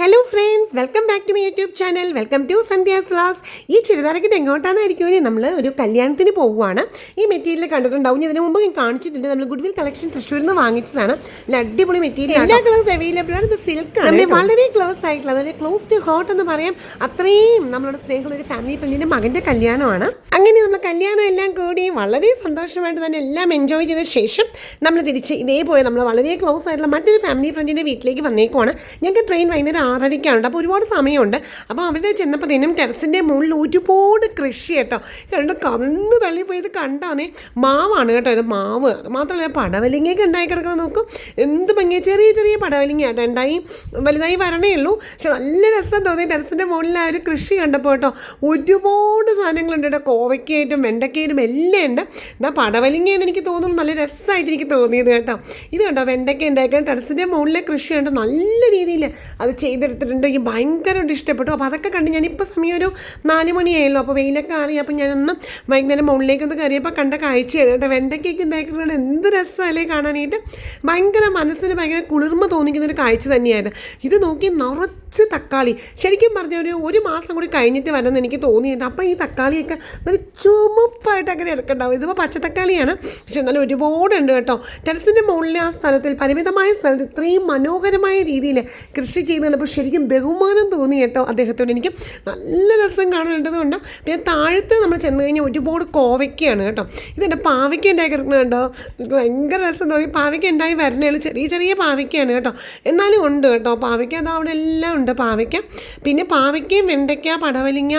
Hello friends. Friends welcome back to my YouTube channel welcome to Sandhya's vlogs ഈ ചെറുതാരക്കിട്ട് എങ്ങോട്ടാണെന്നായിരിക്കും നമ്മൾ ഒരു കല്യാണത്തിന് പോവുകയാണ് ഈ മെറ്റീരിയൽ കണ്ടിട്ടുണ്ടാവും. ഇതിനു മുമ്പ് ഞാൻ കാണിച്ചിട്ടുണ്ട്. നമ്മൾ ഗുഡ്വിൽ കളക്ഷൻ തൃശ്ശൂരിൽ നിന്ന് വാങ്ങിച്ചതാണ്. നല്ല അടിപൊളി മെറ്റീരിയൽ എല്ലാ കളേഴ്സ് അവൈലബിൾ ആണ്. ഇത് സിൽക്ക് ആണ് വളരെ ക്ലോസ് ആയിട്ടുള്ള അതായത് ക്ലോസ് ടു ഹോട്ട് എന്ന് പറയാം അത്രയും നമ്മളുടെ സ്നേഹമുള്ള ഒരു ഫാമിലി ഫ്രണ്ടിന്റെ മകന്റെ കല്യാണമാണ്. അങ്ങനെ നമ്മൾ കല്യാണം എല്ലാം കൂടി വളരെ സന്തോഷമായിട്ട് തന്നെ എല്ലാം എൻജോയ് ചെയ്ത ശേഷം നമ്മൾ തിരിച്ച് ഇതേപോലെ നമ്മൾ വളരെ ക്ലോസ് ആയിട്ടുള്ള മറ്റൊരു ഫാമിലി ഫ്രണ്ടിന്റെ വീട്ടിലേക്ക് വന്നേക്കുവാണ്. ഞങ്ങൾക്ക് ട്രെയിൻ വൈകുന്നേരം ആറരയ്ക്കാണ്. അപ്പോൾ ഒരുപാട് സമയമുണ്ട്. അപ്പോൾ അവിടെ ചെന്നപ്പോഴത്തേനും ടെറസിന്റെ മുകളിൽ ഒരുപാട് കൃഷി കേട്ടോ. കണ്ട് കണ്ണ് തള്ളിപ്പോയി ഇത് കണ്ടാന്നേ മാവാണ് കേട്ടോ ഇത് മാവ്. മാത്രമല്ല പടവലിങ്ങയൊക്കെ ഉണ്ടായി കിടക്കണം നോക്കും. എന്ത് ഭംഗിയാണ് ചെറിയ ചെറിയ പടവലിങ്ങ കേട്ടോ. ഉണ്ടായി വലുതായി വരണേ ഉള്ളൂ. പക്ഷെ നല്ല രസം തോന്നി ടെറസിന്റെ മുകളിൽ ആ ഒരു കൃഷി കണ്ടപ്പോൾ കേട്ടോ. ഒരുപാട് സാധനങ്ങളുണ്ട് കേട്ടോ. കോവയ്ക്കായിട്ടും വെണ്ടയ്ക്കായിട്ടും എല്ലാം ഉണ്ട്. എന്നാൽ പടവലിങ്ങയാണ് എനിക്ക് തോന്നുന്നു നല്ല രസമായിട്ട് എനിക്ക് തോന്നിയത് കേട്ടോ. ഇത് കേട്ടോ വെണ്ടയ്ക്ക ഉണ്ടാക്കാൻ ടെറസിന്റെ മുകളിലെ കൃഷി കണ്ടോ. നല്ല രീതിയിൽ അത് ചെയ്തെടുത്തിട്ടുണ്ട്. എനിക്ക് ഭയങ്കരമായിട്ട് ഇഷ്ടപ്പെട്ടു. അപ്പോൾ അതൊക്കെ കണ്ട് ഞാനിപ്പോൾ സമയം ഒരു നാല് മണിയായല്ലോ അപ്പോൾ വെയിലൊക്കെ ആറി. അപ്പോൾ ഞാനൊന്ന് വൈകുന്നേരം മുകളിലേക്ക് ഒന്ന് കയറിയപ്പോൾ കണ്ട കാഴ്ചയാണ് കേട്ടോ. വെണ്ടയ്ക്കൊക്കെ ഉണ്ടാക്കിയിട്ടുണ്ട് എന്ത് രസമല്ലേ കാണാനായിട്ട്. ഭയങ്കര മനസ്സിന് ഭയങ്കര കുളിർമ തോന്നിക്കുന്നൊരു കാഴ്ച തന്നെയായിരുന്നു. ഇത് നോക്കി നിറച്ച് തക്കാളി. ശരിക്കും പറഞ്ഞ ഒരു ഒരു മാസം കൂടി കഴിഞ്ഞിട്ട് വരെന്ന് എനിക്ക് തോന്നിയിട്ടുണ്ട്. അപ്പോൾ ഈ തക്കാളിയൊക്കെ നല്ല ചുമപ്പായിട്ട് അങ്ങനെ എടുക്കണ്ടാവും ഇതിപ്പോൾ പച്ചത്തക്കാളിയാണ്. പക്ഷെ എന്നാലും ഒരുപാടുണ്ട് കേട്ടോ. ടെറസിന്റെ മുകളിലെ ആ സ്ഥലത്തിൽ പരിമിതമായ സ്ഥലത്ത് ഇത്രയും മനോഹരമായ രീതിയിൽ കൃഷി ചെയ്യുന്നപ്പോൾ ശരിക്കും ബഹുമാനം തോന്നി കേട്ടോ അദ്ദേഹത്തോട്. എനിക്ക് നല്ല രസം കാണുന്നുണ്ടതുകൊണ്ട് പിന്നെ താഴത്ത് നമ്മൾ ചെന്ന് കഴിഞ്ഞാൽ ഒരുപാട് കോവയ്ക്കയാണ് കേട്ടോ. ഇതെന്റെ പാവയ്ക്ക ഉണ്ടായി കിടക്കുന്നുണ്ടോ എനിക്ക് ഭയങ്കര രസം തോന്നി. പാവയ്ക്ക ഉണ്ടായി വരണേ ഉള്ളൂ ചെറിയ ചെറിയ പാവയ്ക്കയാണ് കേട്ടോ. എന്നാലും ഉണ്ട് കേട്ടോ. പാവയ്ക്ക അത് അവിടെ എല്ലാം ഉണ്ട് പാവയ്ക്ക. പിന്നെ പാവയ്ക്കയും വെണ്ടയ്ക്ക പടവലിങ്ങ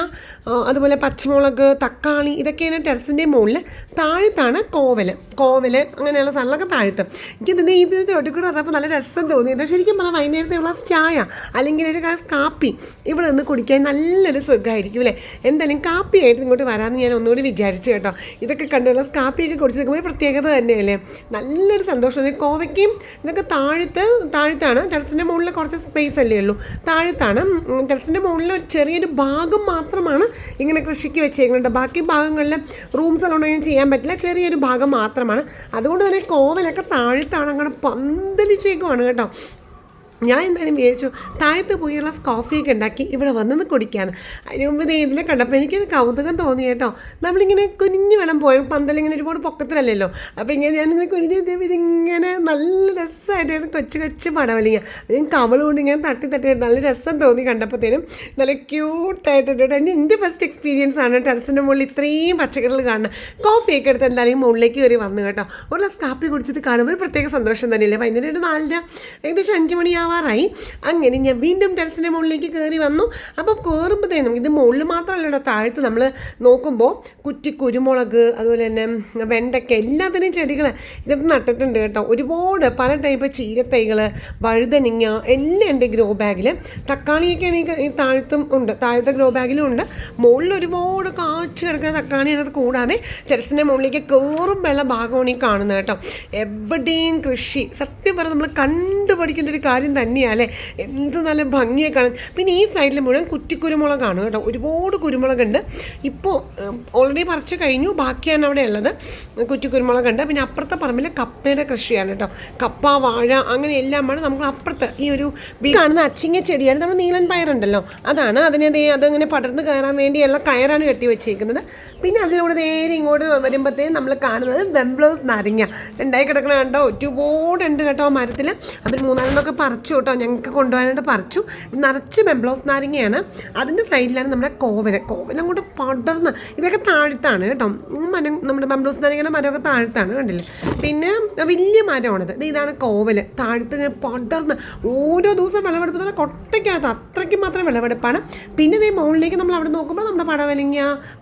അതുപോലെ പച്ചമുളക് തക്കാളി ഇതൊക്കെയാണ് ടെറസിന്റെ മുകളിൽ. താഴത്താണ് കോവൽ കോവൽ അങ്ങനെയുള്ള സ്ഥലങ്ങളൊക്കെ താഴത്ത്. എനിക്കിതിന്റെ ഇത് ചോട്ടിക്കൂടെ അതപ്പോൾ നല്ല രസം തോന്നിയിട്ട് ശരിക്കും പറഞ്ഞാൽ വൈകുന്നേരത്തെ ഉള്ള ചായ അല്ലെങ്കിൽ ഒരു കാപ്പി. ഇവിടെ നിന്ന് കുടിക്കാൻ നല്ലൊരു സുഖമായിരിക്കും അല്ലേ? എന്തായാലും കാപ്പിയായിട്ട് ഇങ്ങോട്ട് വരാമെന്ന് ഞാൻ ഒന്നുകൂടി വിചാരിച്ചു കേട്ടോ. ഇതൊക്കെ കണ്ടുള്ള കാപ്പിയൊക്കെ കുടിച്ച് നിൽക്കുമ്പോൾ പ്രത്യേകത തന്നെയല്ലേ? നല്ലൊരു സന്തോഷം. കോവയ്ക്കും ഇതൊക്കെ താഴത്ത് താഴത്താണ്. ടെറസിന്റെ മുകളിൽ കുറച്ച് സ്പേസ് അല്ലേ ഉള്ളൂ. താഴത്താണ്. ടെറസിന്റെ മുകളിൽ ഒരു ചെറിയൊരു ഭാഗം മാത്രമാണ് ഇങ്ങനെ കൃഷിക്ക് വെച്ചേക്കുന്നുണ്ട് ബാക്കി ഭാഗങ്ങളിൽ റൂംസ് ഒന്നും ചെയ്യാൻ പറ്റില്ല. ചെറിയൊരു ഭാഗം മാത്രമാണ്. അതുകൊണ്ട് തന്നെ കോവലൊക്കെ താഴത്താണ്. അങ്ങനെ പന്തലിച്ചേക്കുവാണ് കേട്ടോ. ഞാൻ എന്തായാലും വിചാരിച്ചു താഴത്ത് പോയുള്ള കോഫിയൊക്കെ ഉണ്ടാക്കി ഇവിടെ വന്നൊന്ന് കുടിക്കാണ് അതിന് മുമ്പ് കണ്ടപ്പോൾ എനിക്കൊരു കൗതുകം തോന്നി കേട്ടോ. നമ്മളിങ്ങനെ കുഞ്ഞു വേണം പോയും പന്തലിങ്ങനെ ഒരുപാട് പൊക്കത്തിലല്ലല്ലോ? അപ്പോൾ ഇങ്ങനെ ഞാനിങ്ങനെ കുഞ്ഞു കുത്തിയപ്പോൾ ഇതിങ്ങനെ നല്ല രസമായിട്ടാണ് കൊച്ചു കൊച്ചു പടവലിങ്ങ. ഞാൻ കവളുകൊണ്ട് കൊണ്ട് ഇങ്ങനെ തട്ടി തട്ടി നല്ല രസം തോന്നി കണ്ടപ്പോഴത്തേനും നല്ല ക്യൂട്ടായിട്ടുണ്ട് എന്റെ എന്റെ ഫസ്റ്റ് എക്സ്പീരിയൻസ് ആണ് ടെറസിന്റെ മുകളിൽ ഇത്രയും പച്ചക്കറികൾ കാണുന്നത്. കോഫിയൊക്കെ എടുത്ത് എന്തായാലും മുകളിലേക്ക് കയറി വന്നു കേട്ടോ. ഒരു ഗ്ലാസ് കാപ്പി കുടിച്ചിട്ട് കാണുമ്പോൾ ഒരു പ്രത്യേക സന്തോഷം തന്നെയല്ലേ? വൈകുന്നേരം ഒരു നാലര ഏകദേശം അഞ്ച് മണിയാവാറായി അങ്ങനെ ഞാൻ വീണ്ടും ടെറസിന്റെ മുകളിലേക്ക് കയറി വന്നു. അപ്പോൾ കയറുമ്പോഴത്തേനും ഇത് മുകളിൽ മാത്രമല്ല കേട്ടോ താഴത്ത് നമ്മൾ നോക്കുമ്പോൾ കുറ്റി കുരുമുളക് അതുപോലെ തന്നെ വെണ്ടയ്ക്ക എല്ലാത്തിനും ചെടികൾ ഇതൊക്കെ നട്ടിട്ടുണ്ട് കേട്ടോ. ഒരുപാട് പല ടൈപ്പ് ചീരത്തൈകൾ വഴുതനിങ്ങ എല്ലാം ഉണ്ട് ഗ്രോ ബാഗിൽ തക്കാളിയൊക്കെ ആണെങ്കിൽ ഈ താഴത്തും ഉണ്ട് താഴത്തെ ഗ്രോ ബാഗിലും ഉണ്ട്. മുകളിൽ ഒരുപാട് കാച്ച് കിടക്കുന്ന തക്കാളിയാണ് അത് കൂടാതെ ടെറസിന്റെ മുകളിലേക്ക് കയറുമ്പോഴുള്ള ഭാഗമാണ് ഈ കാണുന്നത് കേട്ടോ. എവിടെയും കൃഷി സത്യം പറഞ്ഞാൽ നമ്മൾ കണ്ടുപഠിക്കേണ്ട ഒരു കാര്യം തന്നെയാണ് എന്ത് നല്ല ഭംഗിയെ കാണാൻ. പിന്നെ ഈ സൈഡിൽ മുഴുവൻ കുറ്റിക്കുരുമുളകാണ് കേട്ടോ. ഒരുപാട് കുരുമുളകുണ്ട്. ഇപ്പോൾ ഓൾറെഡി പറിച്ച് കഴിഞ്ഞു. ബാക്കിയാണ് അവിടെ ഉള്ളത്. കുറ്റിക്കുരുമുളകുണ്ട്. പിന്നെ അപ്പുറത്തെ പറമ്പിൽ കപ്പയുടെ കൃഷിയാണ് കേട്ടോ. കപ്പ വാഴ അങ്ങനെ എല്ലാമാണ് നമുക്ക് അപ്പുറത്ത് ഈ ഒരു കാണുന്ന അച്ചിങ്ങ ചെടിയാണ്. നമ്മൾ നീലൻ പയറുണ്ടല്ലോ. അതാണ്. അതിനെ അതങ്ങനെ പടർന്ന് കയറാൻ വേണ്ടിയുള്ള കയറാണ് കെട്ടി വെച്ചേക്കുന്നത്. പിന്നെ അതിലൂടെ നേരെ ഇങ്ങോട്ട് വരുമ്പോഴത്തേക്കും നമ്മൾ കാണുന്നത് വെംബ്ലേഴ്സ് നാരങ്ങ. രണ്ടായി കിടക്കണ കണ്ടോ? ഒരുപാട് ഉണ്ട് കേട്ടോ മരത്തിൽ അവർ മൂന്നാലെണ്ണമൊക്കെ പറിച്ചു കേട്ടോ. ഞങ്ങൾക്ക് കൊണ്ടുപോകാനായിട്ട് പറിച്ചു. നിറച്ച് മെംബ്ലോസ് നാരങ്ങയാണ്. അതിന്റെ സൈഡിലാണ് നമ്മുടെ കോവല. കോവല കൊണ്ട് പടർന്ന്. ഇതൊക്കെ താഴത്താണ് കേട്ടോ. മന നമ്മുടെ മെംബ്ലോസ് നാരങ്ങയുടെ മരമൊക്കെ താഴത്താണ് കണ്ടില്ലേ? പിന്നെ വലിയ മരമാണിത്. ഇത് ഇതാണ് കോവൽ താഴത്ത് പടർന്ന്. ഓരോ ദിവസം വിളവെടുപ്പ് തന്നെ കൊട്ടയ്ക്കകത്ത് അത്രയ്ക്ക് മാത്രം വിളവെടുപ്പാണ്. പിന്നെ ഇതേ മുകളിലേക്ക് നമ്മൾ അവിടെ നോക്കുമ്പോൾ നമ്മുടെ പടവലിങ്ങ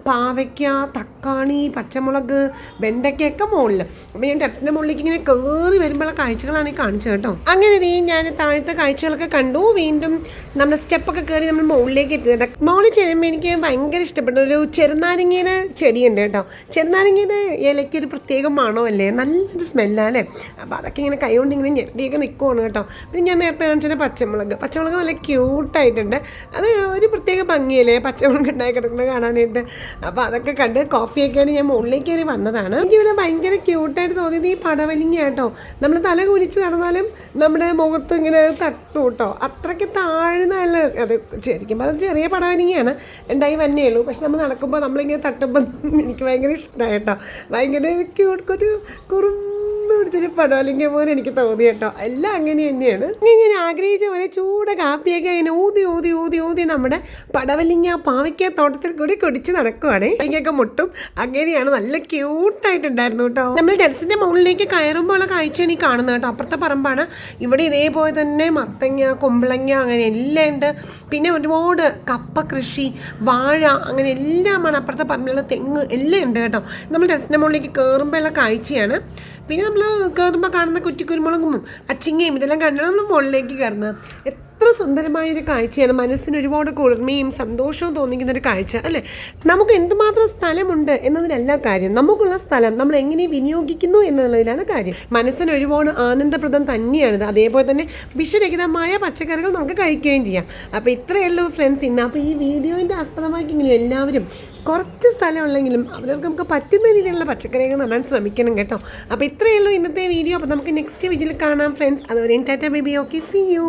പാവയ്ക്ക തക്കാളി പച്ചമുളക് വെണ്ടയ്ക്കൊക്കെ മുകളിൽ. അപ്പോൾ ഞാൻ ടെറസിന്റെ മുകളിലേക്ക് ഇങ്ങനെ കയറി വരുമ്പോഴുള്ള കാഴ്ചകളാണ് ഈ കാണിച്ചത് കേട്ടോ. അങ്ങനെ നീ ഞാൻ താഴത്തെ കാഴ്ചകളൊക്കെ കണ്ടു. വീണ്ടും നമ്മൾ സ്റ്റെപ്പൊക്കെ കയറി നമ്മൾ മുകളിലേക്ക് എത്തിയത് മോളിൽ ചെല്ലുമ്പോൾ എനിക്ക് ഭയങ്കര ഇഷ്ടപ്പെട്ട. ഒരു ചെറുനാരങ്ങയുടെ ചെടിയുണ്ട് കേട്ടോ. ചെറുനാരങ്ങയുടെ ഇലയ്ക്ക് ഒരു പ്രത്യേക മണമല്ലേ നല്ലൊരു സ്മെല്ലല്ലേ അപ്പോൾ അതൊക്കെ ഇങ്ങനെ കൈ കൊണ്ട് ഇങ്ങനെ ഞെട്ടിയൊക്കെ നിൽക്കുവാണ് കേട്ടോ. പിന്നെ ഞാൻ നേരത്തെ കാണിച്ചത് പച്ചമുളക്. പച്ചമുളക് നല്ല ക്യൂട്ടായിട്ടുണ്ട് അത് ഒരു പ്രത്യേക ഭംഗിയല്ലേ? പച്ചമുളക് ഉണ്ടായി കിടക്കുന്നത് കാണാനായിട്ട്. അപ്പോൾ അതൊക്കെ കണ്ട് കോഫിയൊക്കെയാണ് ഞാൻ മുകളിലേക്ക് കയറി വന്നതാണ്. എനിക്കിവിടെ ഭയങ്കര ക്യൂട്ടായിട്ട് തോന്നിയത് ഈ പടവലിങ്ങ കേട്ടോ. നമ്മൾ തല കുനിച്ച് നടന്നാലും നമ്മുടെ മുഖത്ത് ഇങ്ങനെ അവരത് തട്ടു കേട്ടോ. അത്രയ്ക്ക് താഴ്ന്നല്ല അത് ശരിക്കും പറഞ്ഞാൽ ചെറിയ പടവനിങ്ങയാണ്. ഉണ്ടായി വന്നേ ഉള്ളൂ. പക്ഷെ നമ്മൾ നടക്കുമ്പോൾ നമ്മളിങ്ങനെ തട്ടുമ്പോൾ എനിക്ക് ഭയങ്കര ഇഷ്ടമായി കേട്ടോ. ഭയങ്കര ക്യൂട്ട് ഒരു കുറുമ്പ് പിടിച്ചൊരു അല്ലെങ്കിൽ പോലെ എനിക്ക് തോന്നി കേട്ടോ. എല്ലാം അങ്ങനെ തന്നെയാണ്. ഇങ്ങനെ ആഗ്രഹിച്ച പോലെ ചൂട കാപ്പിയൊക്കെ അങ്ങനെ ഊതി ഊതി നമ്മുടെ പടവലിങ്ങ പാവയ്ക്ക തോട്ടത്തിൽ കൂടി കുടിച്ച് നടക്കുവാണ്. അതിങ്ങൊക്കെ മുട്ടും. അങ്ങനെയാണ് നല്ല ക്യൂട്ടായിട്ടുണ്ടായിരുന്നു കേട്ടോ. നമ്മൾ ടെറസിന്റെ മുകളിലേക്ക് കയറുമ്പോൾ ഉള്ള കാഴ്ചയാണ് ഈ കാണുന്നത് കേട്ടോ. അപ്പുറത്തെ പറമ്പാണ്. ഇവിടെ ഇതേപോലെ തന്നെ മത്തങ്ങ കുമ്പളങ്ങ അങ്ങനെ എല്ലാം ഉണ്ട്. പിന്നെ ഒരുപാട് കപ്പ കൃഷി വാഴ അങ്ങനെ എല്ലാമാണ് അപ്പുറത്തെ പറമ്പിലുള്ള തെങ്ങ് എല്ലാം ഉണ്ട് കേട്ടോ. നമ്മൾ ടെറസിന്റെ മുകളിലേക്ക് കയറുമ്പോൾ ഉള്ള കാഴ്ചയാണ്. പിന്നെ നമ്മൾ കയറുമ്പോൾ കാണുന്ന കുറ്റിക്കുരുമുളകും അച്ചിങ്ങയും ഇതെല്ലാം കണ്ടാണ് നമ്മൾ മുകളിലേക്ക് കയറുന്നത്. എത്ര സുന്ദരമായൊരു കാഴ്ചയാണ്. മനസ്സിന് ഒരുപാട് കുളിർമയും സന്തോഷവും തോന്നിക്കുന്ന ഒരു കാഴ്ച അല്ലേ? നമുക്ക് എന്തുമാത്രം സ്ഥലമുണ്ട് എന്നതിലല്ല കാര്യം. നമുക്കുള്ള സ്ഥലം നമ്മൾ എങ്ങനെ വിനിയോഗിക്കുന്നു എന്നുള്ളതിലാണ് കാര്യം. മനസ്സിന് ഒരുപാട് ആനന്ദപ്രദം തന്നെയാണിത്. അതേപോലെ തന്നെ വിഷരഹിതമായ പച്ചക്കറികൾ നമുക്ക് കഴിക്കുകയും ചെയ്യാം. അപ്പോൾ ഇത്രയല്ലോ ഫ്രണ്ട്സ് ഇന്ന് അപ്പോൾ ഈ വീഡിയോന്റെ ആസ്പദമാക്കിയെങ്കിലും എല്ലാവരും കുറച്ച് സ്ഥലമുള്ളെങ്കിലും അവർക്ക് നമുക്ക് പറ്റുന്ന രീതിയിലുള്ള പച്ചക്കറികൾ നടാൻ ശ്രമിക്കണം കേട്ടോ. അപ്പോൾ ഇത്രയേ ഉള്ളൂ ഇന്നത്തെ വീഡിയോ. അപ്പോൾ നമുക്ക് നെക്സ്റ്റ് വീഡിയോയിൽ കാണാം ഫ്രണ്ട്സ്. അതുവരെ tata baby okay see you.